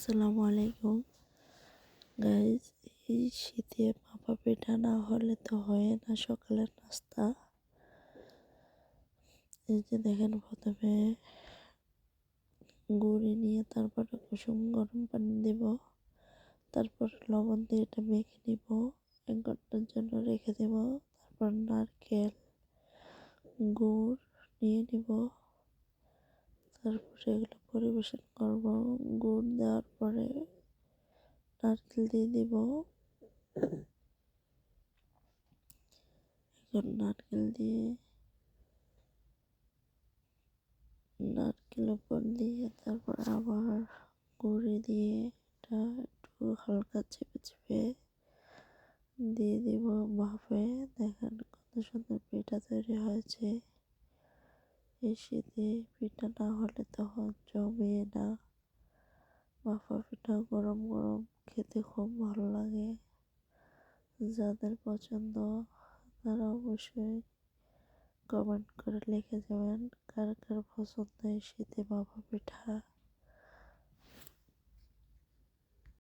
আসসালামু আলাইকুম। গাইজ এই শীতে ভাপা পিঠা না হলে তো হয় না সকালের নাস্তা। এই যে দেখেন প্রথমে গুঁড়ি নিয়ে তারপরে কুসুম গরম পানি দেব। তারপর লবণ দিয়ে এটা মেখে নিব। এক ঘণ্টার জন্য রেখে দেব। তারপর নারকেল গুড় নিয়ে নিব। তারপরে এগুলো পরিবেশন করব, গুড় দেওয়ার পরে নারকেল দিয়ে দিব। এখন নারকেল দিয়ে নারকেল উপর দিয়ে তারপর আবার গুঁড়ি দিয়ে এটা একটু হালকা চেপে চেপে দিয়ে দিব ভাপে দেখেন কত সুন্দর পিঠা তৈরি হয়েছে। এই শীতে পিঠা না হলে তখন জমে না। ভাপা পিঠা গরম গরম খেতে খুব ভালো লাগে। যাদের পছন্দ, তারা অবশ্যই কমেন্ট করে লিখে যাবেন কার কার পছন্দ এই শীতে ভাপা পিঠা।